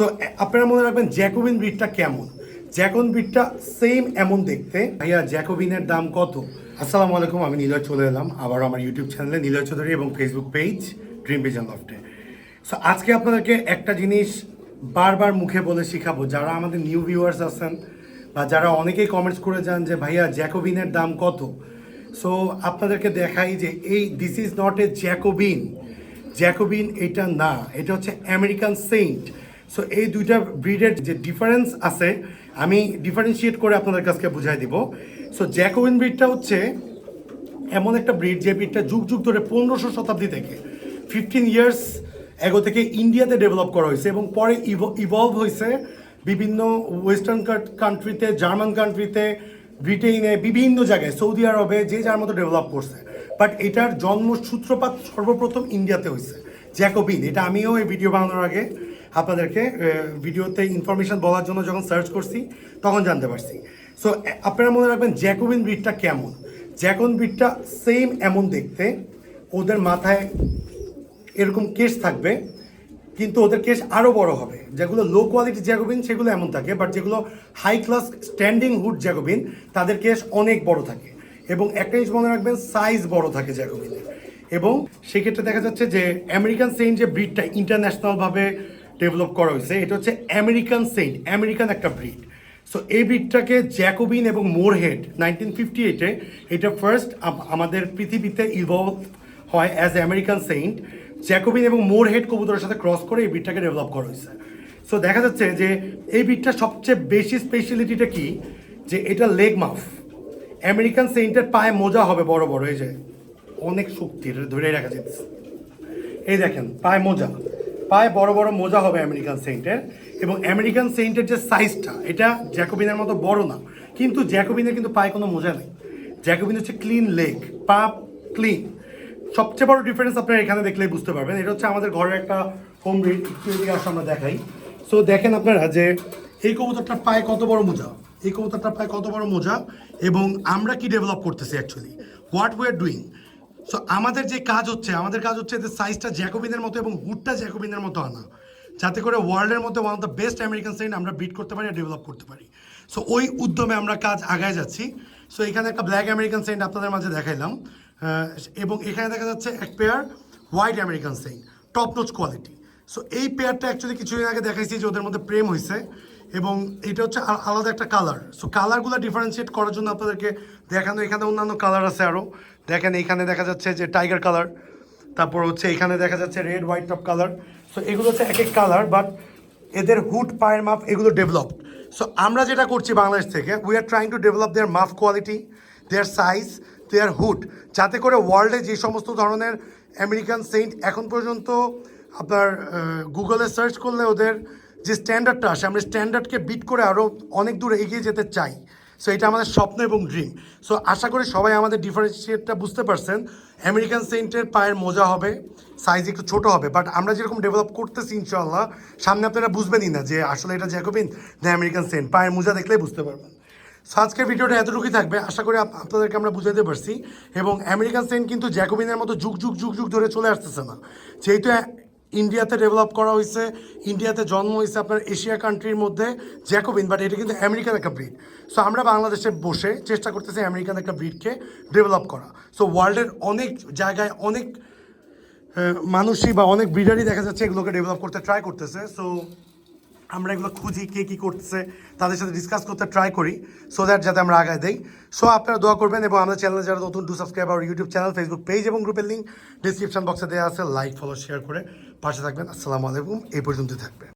So আপনারা মনে রাখবেন জ্যাকোবিন ব্রিডটা কেমন? জ্যাকন ব্রিডটা সেম এমন দেখতে। ভাইয়া, জ্যাকোবিনের দাম কত? আসসালামু আলাইকুম, আমি নীলয় চলে এলাম আবার আমার ইউটিউব চ্যানেলে নীলয় চৌধুরী এবং ফেসবুক পেজ ড্রিম ভিজন লফটে সো আজকে আপনাদেরকে একটা জিনিস বারবার মুখে বলে শেখাবো। যারা আমাদের নিউ ভিউয়ার্স আছেন বা যারা অনেকেই কমেন্টস করে যান যে, ভাইয়া, জ্যাকোবিনের দাম কত? সো আপনাদেরকে দেখাই যে, এই this is not a Jacobin. Jacobin এটা না, এটা হচ্ছে আমেরিকান সেন্ট সো এই দুইটা ব্রিডের যে ডিফারেন্স আছে, আমি ডিফারেন্সিয়েট করে আপনাদের কাছকে বুঝাই দিব। সো জ্যাকোবিন ব্রিডটা হচ্ছে এমন একটা ব্রিড যে ব্রিডটা যুগ যুগ ধরে পনেরোশো শতাব্দী থেকে ফিফটিন ইয়ার্স এগো থেকে ইন্ডিয়াতে ডেভেলপ করা হয়েছে এবং পরে ইভলভ হয়েছে বিভিন্ন ওয়েস্টার্ন কান্ট্রিতে জার্মান কান্ট্রিতে ব্রিটেনে বিভিন্ন জায়গায় সৌদি আরবে যে যার মতো ডেভেলপ করছে। বাট এটার জন্ম সূত্রপাত সর্বপ্রথম ইন্ডিয়াতে হয়েছে। জ্যাকোবিন এটা আমিও এই ভিডিও বানানোর আগে আপনাদেরকে ভিডিওতে ইনফরমেশন বলার জন্য যখন সার্চ করছি, তখন জানতে পারছি। সো আপনারা মনে রাখবেন জ্যাকোবিন ব্রিডটা কেমন? জ্যাকন ব্রিডটা সেম এমন দেখতে, ওদের মাথায় এরকম কেস থাকবে, কিন্তু ওদের কেস আরও বড় হবে। যেগুলো লো কোয়ালিটি জ্যাকোবিন, সেগুলো এমন থাকে বাট যেগুলো high class standing hood Jacobin, তাদের কেস অনেক বড় থাকে। এবং একটা জিনিস মনে রাখবেন সাইজ বড় থাকে জ্যাকোবিনের। এবং সেক্ষেত্রে দেখা যাচ্ছে যে আমেরিকান সেন্ট যে ব্রিডটা ইন্টারন্যাশনালভাবে ডেভেলপ করা হয়েছে, এটা হচ্ছে আমেরিকান সেন্ট, আমেরিকান একটা ব্রিড। সো এই ব্রিডটাকে জ্যাকোবিন এবং মোরহেড নাইনটিন ফিফটি এইটে এটা ফার্স্ট আমাদের পৃথিবীতে ইভলভ হয় অ্যাজ আমেরিকান সেন্ট জ্যাকোবিন এবং মোরহেড কবুতরের সাথে ক্রস করে এই ব্রিডটাকে ডেভেলপ করা হয়েছে। সো দেখা যাচ্ছে যে এই ব্রিডটার সবচেয়ে বেশি স্পেশালিটিটা কি? যে এটা লেগ মাফ আমেরিকান সেন্টের পায়ে মোজা হবে বড় বড়, এই যে অনেক শক্তি এটা ধরে রাখা যেতেছে। এই দেখেন, পায়ে মোজা। পায়ে বড় বড় মোজা হবে আমেরিকান সেন্টের। এবং আমেরিকান সেন্টের যে সাইজটা, এটা জ্যাকোবিনের মতো বড় না। কিন্তু জ্যাকোবিনের কিন্তু পায়ে কোনো মোজা নেই। জ্যাকোবিন হচ্ছে ক্লিন লেগ পা ক্লিন সবচেয়ে বড় ডিফারেন্স আপনারা এখানে দেখলেই বুঝতে পারবেন। এটা হচ্ছে আমাদের ঘরের একটা হোম রিড আসে আমরা দেখাই। সো দেখেন আপনারা যে এই কবুতরটার পায়ে কত বড় মোজা? এই কবুতরটার পায়ে কত বড় মোজা? এবং আমরা কি ডেভেলপ করতেছি actually what we are doing so আমাদের যে কাজ হচ্ছে, আমাদের কাজ হচ্ছে যে সাইজটা জ্যাকোবিনের মতো এবং হুডটা জ্যাকোবিনের মতো আনা। যাতে করে ওয়ার্ল্ডের মধ্যে one of the best American sign আমরা বিট করতে পারি আর ডেভেলপ করতে পারি। সো ওই উদ্যমে আমরা কাজ আগায় যাচ্ছি। সো এখানে একটা ব্ল্যাক আমেরিকান সাইন আপনাদের মাঝে দেখাইলাম। এবং এখানে দেখা যাচ্ছে এক pair white American sign top notch quality so এই পেয়ারটা অ্যাকচুয়ালি কিছুদিন আগে দেখাইছি যে ওদের মধ্যে প্রেম হয়েছে এবং এটা হচ্ছে আলাদা একটা কালার সো কালারগুলো ডিফারেন্সিয়েট করার জন্য আপনাদেরকে দেখানো, এখানে অন্যান্য কালার আছে আরও দেখেন এখানে দেখা যাচ্ছে যে টাইগার কালার তারপর হচ্ছে এখানে দেখা যাচ্ছে red white top colour so এগুলো হচ্ছে এক এক কালার বাট এদের হুড পায়ের মাপ এগুলো ডেভেলপড সো আমরা যেটা করছি বাংলাদেশ থেকে we are trying to develop their muff quality their size their hood যাতে করে ওয়ার্ল্ডে যে সমস্ত ধরনের আমেরিকান সেন্ট এখন পর্যন্ত আপনার গুগলে সার্চ করলে ওদের যে স্ট্যান্ডার্ডটা আসে, আমরা স্ট্যান্ডার্ডকে বিট করে আরও অনেক দূর এগিয়ে যেতে চাই। সো এটা আমাদের স্বপ্ন এবং ড্রিম সো আশা করি সবাই আমাদের ডিফারেন্সিয়েটটা বুঝতে পারছেন। আমেরিকান সেন্টের পায়ের মোজা হবে সাইজ একটু ছোট হবে বাট আমরা যেরকম ডেভেলপ করতেছি ইনশাল্লাহ সামনে আপনারা বুঝবেনই না যে আসলে এটা জ্যাকোবিন না আমেরিকান সেন্ট পায়ের মোজা দেখলেই বুঝতে পারবেন। সো আজকের ভিডিওটা এতটুকুই থাকবে। আশা করি আপনাদেরকে আমরা বুঝাতে পারছি। এবং আমেরিকান সেন্ট কিন্তু জ্যাকোবিনের মতো যুগ যুগ যুগ যুগ ধরে চলে আসতেছে না। যেহেতু ইন্ডিয়াতে ডেভেলপ করা হয়েছে, ইন্ডিয়াতে জন্ম হয়েছে আপনার এশিয়া কান্ট্রির মধ্যে জ্যাকোবিন বাট এটা কিন্তু আমেরিকান একটা ব্রিড সো আমরা বাংলাদেশে বসে চেষ্টা করতেছি আমেরিকান একটা ব্রিডকে ডেভেলপ করা। সো ওয়ার্ল্ডের অনেক জায়গায় অনেক মানুষই বা অনেক ব্রিডারই দেখা যাচ্ছে এগুলোকে ডেভেলপ করতে ট্রাই করতেছে। সো আমরা এগুলো খুঁজি কে কী করতেছে, তাদের সাথে ডিসকাস করতে ট্রাই করি সো দ্যাট যাতে আমরা আগায় দেই। সো আপনারা দোয়া করবেন এবং আমাদের চ্যানেলে যারা নতুন টু সাবস্ক্রাইব আর ইউটিউব চ্যানেল ফেসবুক পেজ এবং গ্রুপের লিঙ্ক ডিসক্রিপশন বক্সে দেওয়া আছে লাইক ফলো শেয়ার করে পাশে থাকবেন। আসসালামু আলাইকুম, এই পর্যন্তই থাকবে।